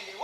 ಇಲ್ಲಿ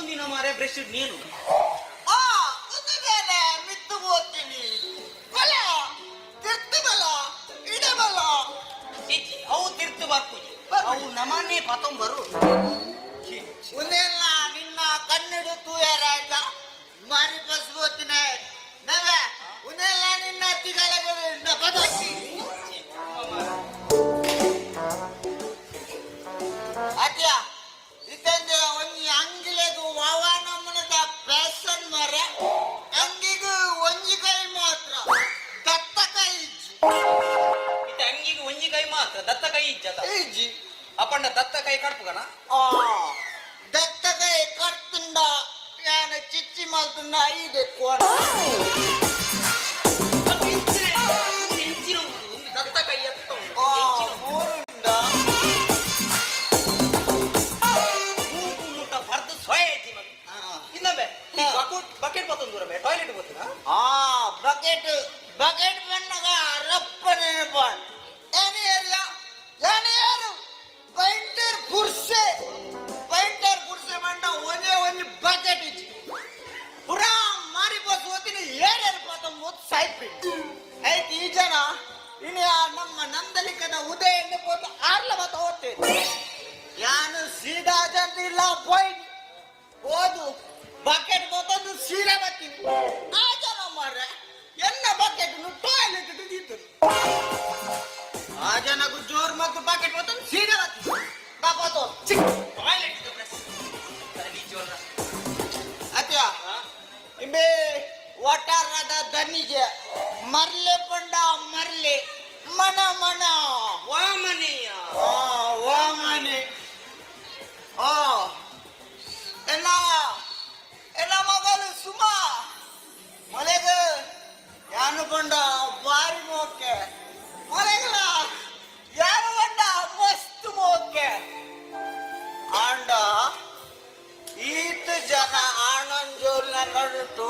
ಮತ್ತೊಂದಿನ ಮಾರೆ ಬ್ರಷ್ ನೀನು. ಆ ಉದ್ದಿದ್ದೇನೆ ಮಿತ್ತು ಓದ್ತೀನಿ. ಬಲ ತಿರ್ತು ಬಲ ಇಡೆ ಬಲ. ಅವು ತಿರ್ತು. ಅವು ನಮನ್ನೇ ಪತೊಂಬರು ಉನ್ನೆಲ್ಲ ನಿನ್ನ ಕಣ್ಣಿಡು ತೂಯರಾಯ್ತ. ಮಾರಿ ಬಸ್ ಓದ್ತೀನಿ ನವೆ ಉನ್ನೆಲ್ಲ ನಿನ್ನ ತಿಗಲಗ ಬದಲಾಗಿ ಅಪ್ಪಣ್ಣ ದತ್ತ ಕೈ ಕೈ ಕರ್ತುಂಡ ಯಾನ ಚಿಚ್ಚಿ ಮಲ್ತುಂಡ ಐದೆ ಕೋಣ. ಹೆಂಚಿನ ಒಂದು ದತ್ತ ಕೈ ಎತ್ತ ಮೂರುಂಡ ಮೂಗು ಮುಟ್ಟ ಬರ್ದು ಸೊಯ ಐತಿ ಮಗ ಇನ್ನೊಮ್ಮೆ ಈ. ಬಕೆಟ್ ಬಕೆಟ್ ಪತ್ತೊಂದು ದೂರ ಟಾಯ್ಲೆಟ್ ಗೊತ್ತಿಲ್ಲ ಆ ಬಕೆಟ್ ಬಕೆಟ್ ಬಣ್ಣಗ ಮನ ವಾಮನೀಯ. ವಾಮನಿ ಆ ವಾಮನೆ. ಆ. ಎನ್ನ ಎನ್ನ ಮಗಳು ಸುಮ. ಮಲೆಗ ಯಾನು ಬಂಡ ಬಾರಿ ಮೋಕೆ. ಮಲೆಗಳ ಯಾರು ಬಂಡ ಮಸ್ತ್ ಮೋಕೆ. ಆಂಡ ಈತ ಜನ ಆನಂದ್ ಜೋಲ್ನ ನಡುಟ್ಟು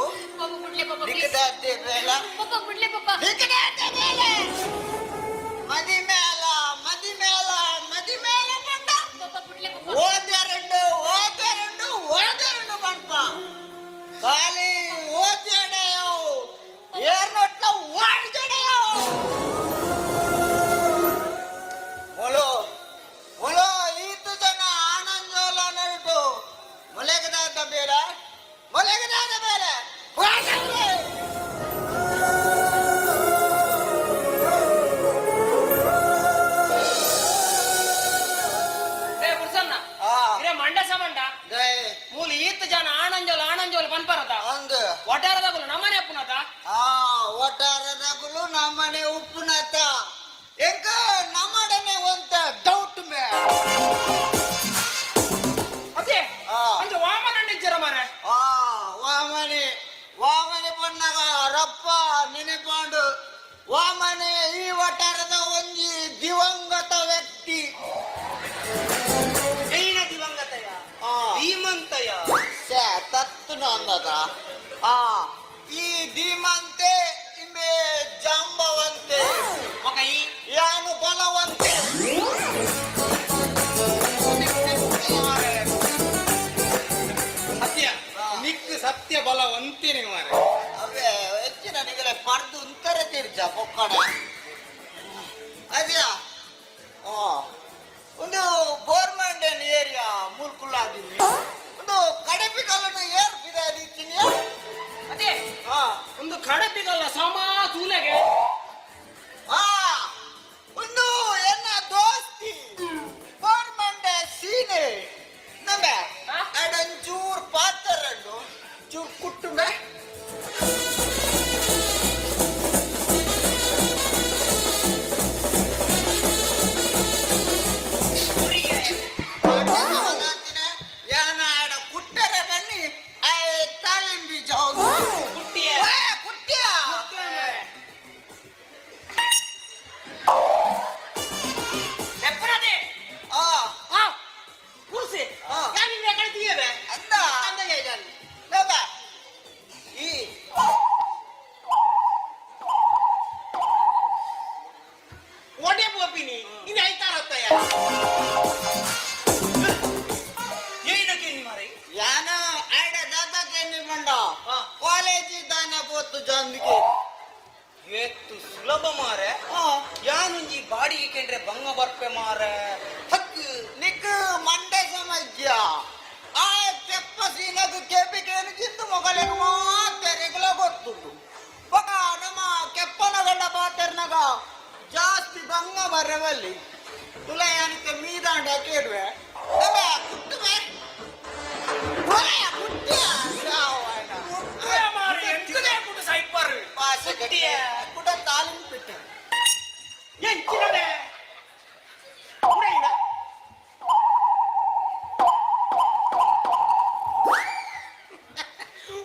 ಪಾಪ ಬಿಡ್ಲೆ ಪಾಪ ನಮ್ಮನೆ ಉಪ್ಪುನತ ಎಂಕ ನಮ್ಮಡನೆ ಒಂದ ಡೌಟ್ ಮೇ. ಅದೇ ಆ. ವಾಮನ ವಾಮನಂಡಿಜ್ಜರ ಮಾರೆ ಆ ವಾಮನೆ ವಾಮನೆ ಬಂದಾಗ ರಪ್ಪ ನೆನೆಕೊಂಡು ವಾಮನೆ ಈ ವಟಾರದ ಒಂಜಿ ದಿವಂಗತ ವ್ಯಕ್ತಿ. ಜೈನ ದಿವಂಗತಯ ಧೀಮಂತಯ ಸೇ ತತ್ತು ಅಂದದ ಜಾಸ್ತಿ ಬಂಗ ಬರವಲ್ಲಿ ತುಲಯಾನಿಕೆ ಮೀದಾಂಡ ಕೇಳುವೆ ನಮ್ಮ ಕುಟ್ಟುವೆ ಹೊರೆಯ ಕುಟ್ಟಿಯ ಸಾವನ. ಮಾರೆ ಎಂತದೇ ಕುಟ್ಟು ಸೈಪರ್ ಪಾಸ ಕಟ್ಟಿಯ ಕುಡ ತಾಲಿಂ ಬಿಟ್ಟೆ ಎಂಚಿನಡೆ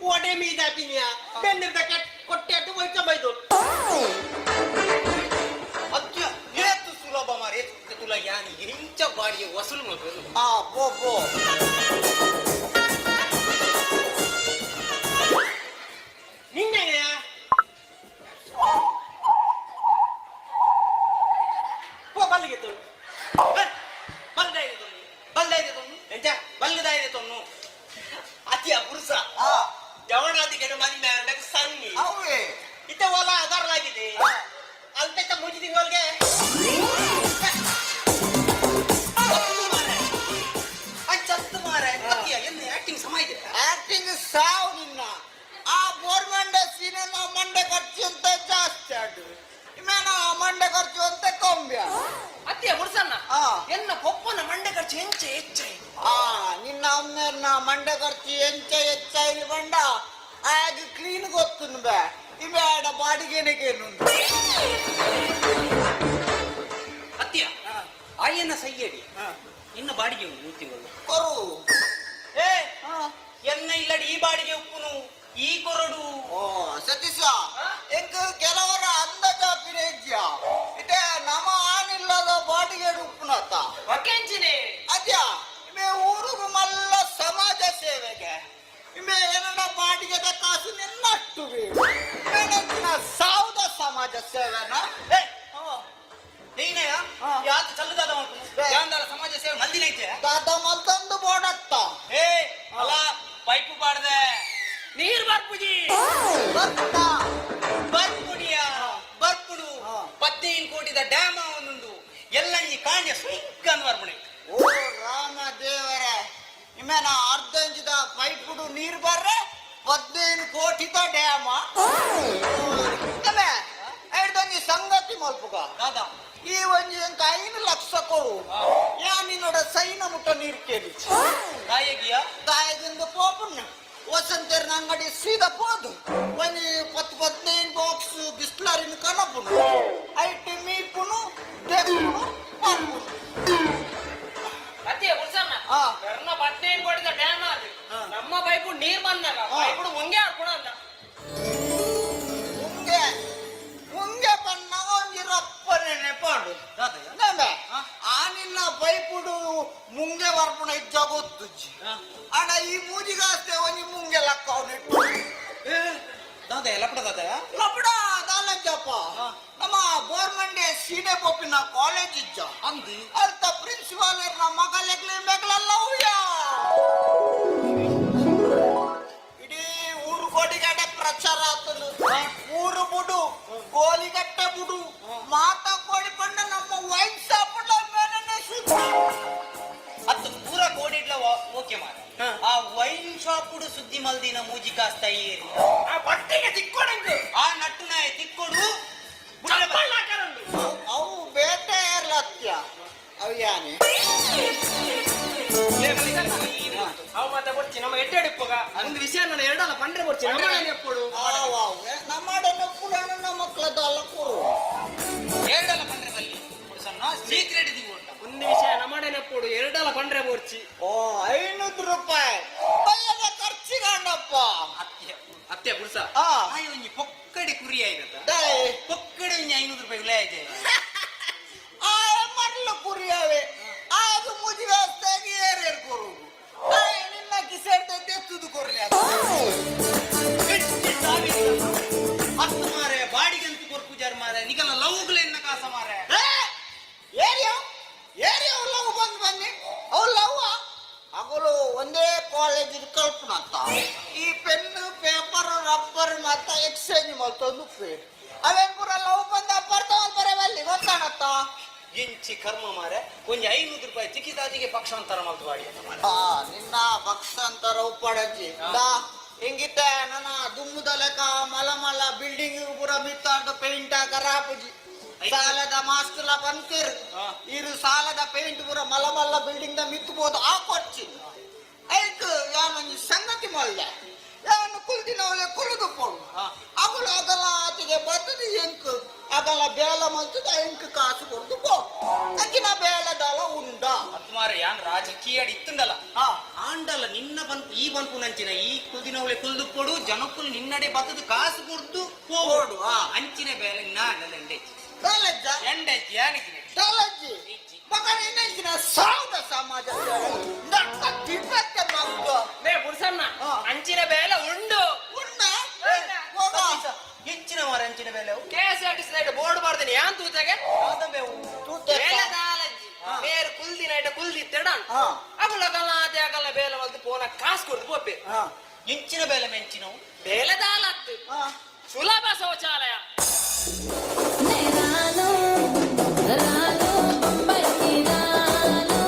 ಒಡೆ ಮೀದ ಪಿನಿಯ ಬೆನ್ನಿರ್ದ ಕೆಟ್ಟ ಕೊಟ್ಟೆ ಅಟ್ಟು ಇಂಚ ಬಾಡಿಗೆ ವಸೂಲು ಮಾಡ್ಬೋದು ಆ ಬೋ ಬೋ ನಿನ್ನೆ ಸಾವು ನಿನ್ನ. ಆ ಬೋರ್ಮಂಡೆ ಸೀನೆನ ಮಂಡೆ ಖರ್ಚು ಅಂತ ಜಾಸ್ತಿ ಆಡು ಇಮೇನ ಮಂಡೆ ಖರ್ಚು ಅಂತ ಕಮ್ಮಿ ಅತ್ತಿಯ ಮುಡ್ಸಣ್ಣ ಆ. ಎನ್ನ ಪೊಪ್ಪನ ಮಂಡೆ ಖರ್ಚು ಎಂಚೆ ಹೆಚ್ಚೆ ಆ ನಿನ್ನ ಅಮ್ಮೇರ್ನ ಮಂಡೆ ಖರ್ಚು ಎಂಚ ಹೆಚ್ಚಾಗಿ ಬಂಡ ಆಗ ಕ್ಲೀನ್ ಗೊತ್ತು ಬೇ. ಇಬೇಡ ಬಾಡಿಗೆನೆಗೇನುಂಟು ಅತ್ಯ ಆಯನ್ನ ಸೈಯಡಿ. ಇನ್ನ ಬಾಡಿಗೆ ಉಂಟು ತಿಂಗಳು ಆ. ಎನ್ನ ಇಲ್ಲಡಿ ಈ ಬಾಡಿಗೆ ಉಪ್ಪುನು ಈ ಕೊರಡು ಓ ಸತೀಶ ಎಂಕ್ ಕೆಲವರ ಅಂದಜ ಪಿರೇಜ್ಯ ಇದೇ ನಮ ಆನಿಲ್ಲದ ಬಾಡಿಗೆ ಉಪ್ಪುನತ್ತ ಒಕೆಂಚಿನೆ ಅದ್ಯಾ ಇಮೆ ಊರಿಗೆ ಮಲ್ಲ ಸಮಾಜ ಸೇವೆಗೆ ಇಮೆ ಎರಡ ಬಾಡಿಗೆದ ಕಾಸು ನಿನ್ನಟ್ಟು ಬೇಡ ಸಾವುದ ಸಮಾಜ ಸೇವೆನ ಏ ನೀನೆಯ ಹಾ. ಯಾತು ಚಲ್ಲದಾದ ಮಾಡ್ಕೊಂಡು ಬೇ. ಯಾಂದಾರ ಸಮಾಜ ಸೇವೆ ಮಂದಿನೈತೆ ದಾದ ಮಲ್ತಂದು ಬೋಡತ್ತ ಏ ಅಲ್ಲ ಪೈಪು ಬಾಡ್ದೆ ನೀರ್ ಬರ್ಪುಜಿ ಬರ್ತ ಬರ್ಪುಡಿಯ ಬರ್ಪುಡು. ಪದ್ನೈದು ಕೋಟಿದ ಡ್ಯಾಮ್ ಎಲ್ಲ ಎಲ್ಲಂಜಿ ಕಾಣ್ಯ ಸುಂಕ ಬರ್ಪುನೆ ಓ ರಾಮ ದೇವರ ಇಮೇನ ಅರ್ಧ ಪೈಪ್ ಡು ನೀರ್ ಬರ್ರೆ ಪದ್ನೈದು ಕೋಟಿದ ಡ್ಯಾಮ ಸಂಗತಿ ಮಲ್ಪುಗ ದಾದಾ ಈ ಒಂಜಿ ಕಾಯಿನ ಐದು ಲಕ್ಷ ಕೊಡು. ಯಾ ನಿನ್ನೋಡ ಸೈನ ಮುಟ್ಟ ನೀರು ಕೇಳಿ. ಗಾಯಗಿಯ? ಗಾಯದಿಂದ ಪೋಪುಣ್ಣ. ವಸಂತರ್ನ ಅಂಗಡಿ ಸೀದಾ ಪೋದು ದಾದಯ ಆ ನಿನ್ನ ಪೈಪುಡು ಮುಂಗೆ ಬರ್ಪುಣ ಇದ್ದ ಗೊತ್ತುಜ್ಜಿ ಅಣ್ಣ ಈ ಮೂಜಿಗಾಸ್ತೆ ಒಂಜಿ ಮುಂಗೆ ಲಕ್ಕ ಅವನಿಟ್ಟು ಏ ದಾದಯ ಲಪಡ ದಾದಯ ಲಪಡ ದಾಲಂಜಪ್ಪ ನಮ್ಮ ಬೋರ್ಮಂಡೆ ಸೀಡೆ ಪೊಪ್ಪಿನ ಕಾಲೇಜ್ ಇಜ್ಜ. ಅಂದಿ? ಅರ್ಥ ಪ್ರಿನ್ಸಿಪಾಲ್ ಮಗಲೆಗ್ಲಿ ಮೆಗ್ಲೆಲ್ಲ ಉಯ್ಯ ಅವು ಯಾನೆ ಏ ಮುಗಿಸಲ್ಲ. ಅವು ಮತ್ತೆ ಬರ್ಚಿ ನಮ್ಮ ಎಡ್ಡೆ ಹಿಡಿಪುಗ ಒಂದು ವಿಷಯ ನಾನು ಎರಡಲ್ಲ ಪಂಡ್ರೆ ಬರ್ಚಿ ನಮ್ಮ ಮನೆ ಎಪ್ಪಡು ನಮ್ಮ ಪುರಾಣ ನಮ್ಮ ಮಕ್ಕಳದ ಅಲ್ಲ ಕೂರು ಎರಡಲ್ಲ ಬಂದ್ರೆ ಬಲ್ಲಿ ಸಣ್ಣ ಸೀಕ್ರೆಟ್ ಇದೀವಿ ಉಂಟ ಒಂದು ವಿಷಯ ನಮ್ಮ ಮನೆ ಎಪ್ಪಡು ಎರಡಲ್ಲ ಪಂಡ್ರೆ ಬರ್ಚಿ ಓ ಐನೂರು ರೂಪಾಯಿ ಬಯ್ಯದ ಖರ್ಚಿಗಣ್ಣಪ್ಪ ಅತ್ಯ ಅತ್ಯ ಪುರುಷ ಆ. ಆಯ್ ಒಂಜಿ ಪೊಕ್ಕಡೆ ಕುರಿ ಆಯ್ತ ದಯೆ ಪೊಕ್ಕಡೆ ಒಂಜಿ ಐನೂರು ರೂಪಾಯಿ ವಿಲೆ ಆಯ್ತೆ ಅಂತ ಈ ಪೆನ್ ಪೇಪರ್ ರಬ್ಬರ್ ಮತ್ತ ಎಕ್ಸ್ಚೇಂಜ್ ಮಲ್ತೊಂದು ಫ್ರೀ ಅವೇನ್ ಪೂರ ಲವ್ ಬಂದ ಅಲ್ಲಿ ಬರವಲ್ಲಿ ಗೊತ್ತಾಗತ್ತ? ಇಂಚಿ ಕರ್ಮ ಮಾರೆ ಒಂಜಿ ಐನೂರು ರೂಪಾಯಿ ತಿಕ್ಕಿದಾಜಿಗೆ ಪಕ್ಷಾಂತರ ಮಲ್ತು ಬಾಡಿ ಆ ನಿನ್ನ ಪಕ್ಷಾಂತರ ಉಪ್ಪಡಜ್ಜಿ ದಾ ಹಿಂಗಿತ್ತೆ? ನನ್ನ ದುಮ್ಮದ ಲೆಕ್ಕ ಮಲ ಮಲ ಬಿಲ್ಡಿಂಗ್ ಪೂರ ಮಿತ್ತಾರ್ದ ಪೇಂಟ್ ಕರಾಪುಜಿ ಸಾಲದ ಮಾಸ್ಟರ್ ಬಂತಿರ್. ಇರು ಸಾಲದ ಪೇಂಟ್ ಪೂರ ಮಲ ಮಲ್ಲ ಬಿಲ್ಡಿಂಗ್ ದ ಮಿತ್ತಬಹುದು ಆ ಕೊಚ್ಚಿ ಐಕ್ ಯಾನೊಂದು ಸಂಗತಿ ಮಾಡಿದ? ಯಾನು ಒಳ್ಳೆ ಕುಳಿದು ಪೋಡು. ಅಗಲ ಅಗಲ ಆತಿಗೆ ಬರ್ತದೆ ಎಂಕ್ ಅದಲ್ಲ ಬೇಲ ಮಲ್ತದ ಎಂಕ್ ಕಾಸು ಕೊಡ್ದು ಪೋ. ಅಕ್ಕಿನ ಬೇಲದಲ ಉಂಡ. ಹತ್ತು ಮಾರೆ ಯಾನ್ ರಾಜಕೀಯ ಇತ್ತುಂಡಲ್ಲ ಹಾ. ಆಂಡಲ್ಲ ನಿನ್ನ ಬಂತು ಈ ಬಂತು ನಂಚಿನ. ಈ ಕುಲ್ದಿನವಳೆ ಕುಲ್ದು ಕೊಡು ಜನಕ್ಕೂ ನಿನ್ನಡೆ ಬತ್ತದ ಕಾಸು ಕೊಡ್ದು ಹೋಗೋಡು ಆ. ಅಂಚಿನ ಬೇಲೆ ನಾ ಎಂಡೆ ಬೇಲಜ್ಜ ಎಂಡೆ ಯಾನಿಗೆ? ಬೇಲಜ್ಜಿ ಮಗ ನಿನ್ನ ಸಾವುದ ಸಮಾಜ ನಡ್ಕ ತಿಪ್ಪತ್ತೆ ಮಗ್ಗ ಮೇ ಬುಡ್ಸಣ್ಣ ಅಂಚಿನ ಬೇಲೆ ಉಂಡು ಉಣ್ಣ ಹೆಚ್ಚಿನ ಮಾರ ಅಂಚಿನ ಬೇಲೆ K S R T C board ಬರ್ತೀನಿ ಯಾನ್ ತೂತಾಗೆ? ಬೇರೆ ಕುಲ್ದಿನ ಇಟ್ಟ ಕುಲ್ದಿ ತೆಡ. ಅಗುಲ ಗಲಾತೆ ಅಗಲ ಬೇಲೆ ಮಲ್ತು ಪೋನ ಕಾಸು ಕೊಡ್ತು ಹಾ. ಇಂಚಿನ ಬೇಲೆ ಮೆಂಚಿನವು. ಬೇಲೆ ದಾಲತ್ತು ಸುಲಭ ಶೌಚಾಲಯ.